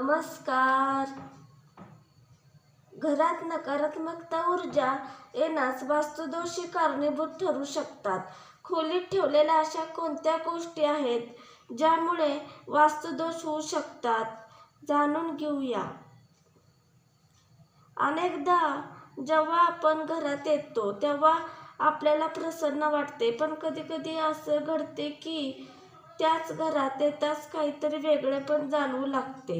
नमस्कार. घरात नकारात्मकता ऊर्जा येण्यास वास्तुदोषी कारणीभूत ठरू शकतात. खोलीत ठेवलेल्या अशा कोणत्या गोष्टी आहेत ज्यामुळे वास्तुदोष होऊ शकतात? जाणून घेऊया. अनेकदा जेव्हा आपण घरात येतो तेव्हा आपल्याला प्रसन्न वाटते पण कधी कधी असं घडते की त्याच घरात येताच काहीतरी वेगळे पण जाणवू लागते.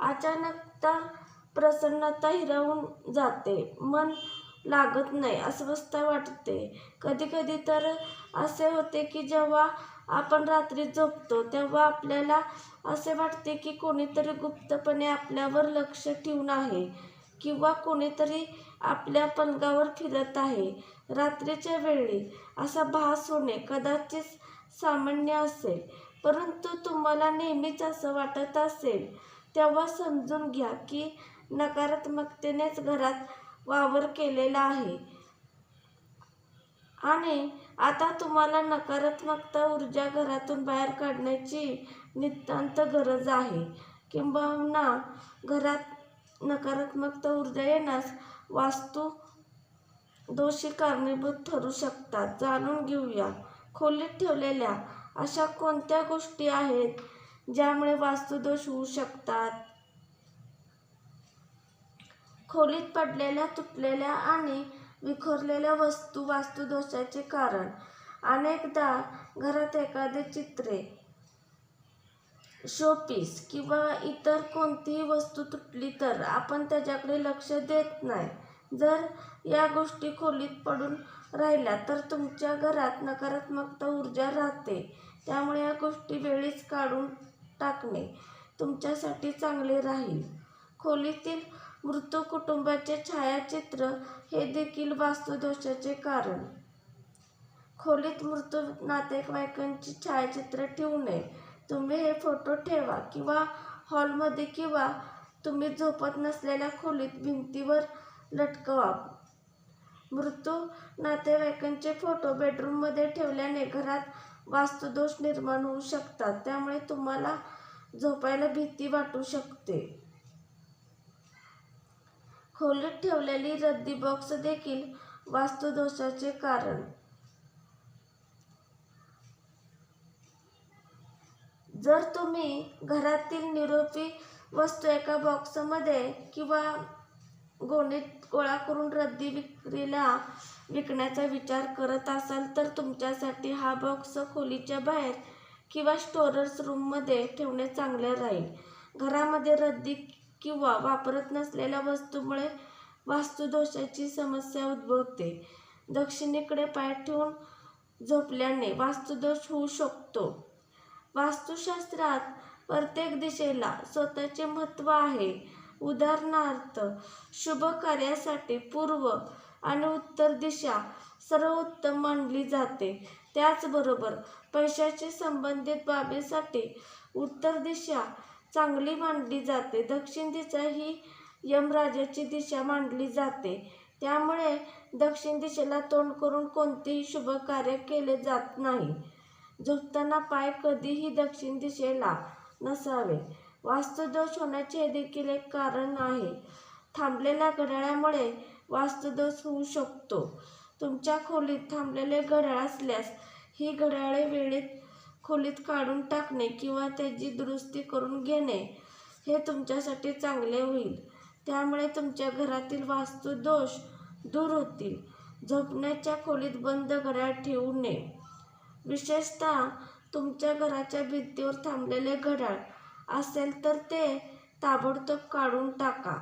अचानकता प्रसन्नता हिरावून जाते. मन लागत नाही अस्वस्थता वाटते. कधी कधी तर असे होते की जेव्हा आपण रात्री झोपतो तेव्हा आपल्याला असे वाटते की कोणीतरी गुप्तपणे आपल्यावर लक्ष ठेवून आहे किंवा कोणीतरी आपल्या पलंगावर फिरत आहे. रात्रीच्या वेळी असा भास होणे कदाचित सामान्य असेल. परंतु तुम्हाला नेहमीच असं वाटत असेल तेव्हा समजून घ्या की नकारात्मकतेनेच घरात वावर केलेला आहे. आणि आता तुम्हाला नकारात्मकता ऊर्जा घरातून बाहेर काढण्याची नितांत गरज आहे. किंबहुना घरात नकारात्मकता ऊर्जा येण्यास वास्तू दोषी कारणीभूत ठरू शकतात. जाणून घेऊया. खोलीत ठेवलेल्या अशा कोणत्या गोष्टी आहेत ज्यामुळे वास्तुदोष होऊ शकतात? खोलीत पडलेल्या तुटलेल्या आणि विखुरलेल्या वस्तू वास्तुदोषाचे कारण. अनेकदा घरात एखादे चित्रे शोपीस किंवा इतर कोणतीही वस्तू तुटली तर आपण त्याच्याकडे लक्ष देत नाही. जर या गोष्टी खोलीत पडून राहिल्या तर तुमच्या घरात नकारात्मकता ऊर्जा राहते. त्यामुळे या गोष्टी वेळीच काढून टाकणे तुमच्यासाठी चांगले राहील. खोलीतील मृत कुटुंबाचे छायाचित्र हे देखील वास्तुदोषाचे कारण. खोलीत मृत नातेवाईकांची छायाचित्र ठेवू नये. तुम्ही हे फोटो ठेवा किंवा हॉलमध्ये किंवा तुम्ही झोपत नसलेल्या खोलीत भिंतीवर लटकवा. मृत्यू नातेवाईकांचे फोटो बेडरूममध्ये ठेवल्याने घरात वास्तुदोष निर्माण होऊ शकतात. त्यामुळे तुम्हाला झोपायला भीती वाटू शकते. खोलीत ठेवलेली रद्दी बॉक्स देखील वास्तुदोषाचे कारण. जर तुम्ही घरातील निरोपी वस्तू एका बॉक्समध्ये किंवा गोणीत गोळा करून रद्दी विक्रीला विकण्याचा विचार करत असाल तर तुमच्यासाठी हा बॉक्स खोलीच्या बाहेर किंवा स्टोरर्स रूममध्ये ठेवणे चांगले राहील. घरामध्ये रद्दी किंवा वापरत नसलेल्या वस्तूमुळे वास्तुदोषाची समस्या उद्भवते. दक्षिणेकडे पाय ठेवून झोपल्याने वास्तुदोष होऊ शकतो. वास्तुशास्त्रात प्रत्येक दिशेला स्वतःचे महत्त्व आहे. उदाहरणार्थ शुभ कार्यासाठी पूर्व आणि उत्तर दिशा सर्वोत्तम मानली जाते. त्याचबरोबर पैशाशी संबंधित बाबीसाठी उत्तर दिशा चांगली मानली जाते. दक्षिण दिशा ही यमराजाची दिशा मानली जाते. त्यामुळे दक्षिण दिशेला तोंड करून कोणतेही शुभ कार्य केले जात नाही. झोपताना पाय कधीही दक्षिण दिशेला नसावे. वास्तुदोष होण्याचे हे देखील एक कारण आहे. थांबलेल्या घड्याळामुळे वास्तुदोष होऊ शकतो. तुमच्या खोलीत थांबलेले घड्याळ असल्यास ही घड्याळे वेळेत खोलीत काढून टाकणे किंवा त्याची दुरुस्ती करून घेणे हे तुमच्यासाठी चांगले होईल. त्यामुळे तुमच्या घरातील वास्तुदोष दूर होतील. झोपण्याच्या खोलीत बंद घड्याळ ठेवू नये. विशेषतः तुमच्या घराच्या भिंतीवर थांबलेले घड्याळ असेल तर ते ताबडतोब काढून टाका.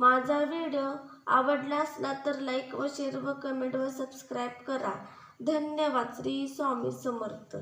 माझा व्हिडिओ आवडला असला तर लाईक व शेअर व कमेंट व सबस्क्राईब करा. धन्यवाद. श्री स्वामी समर्थ.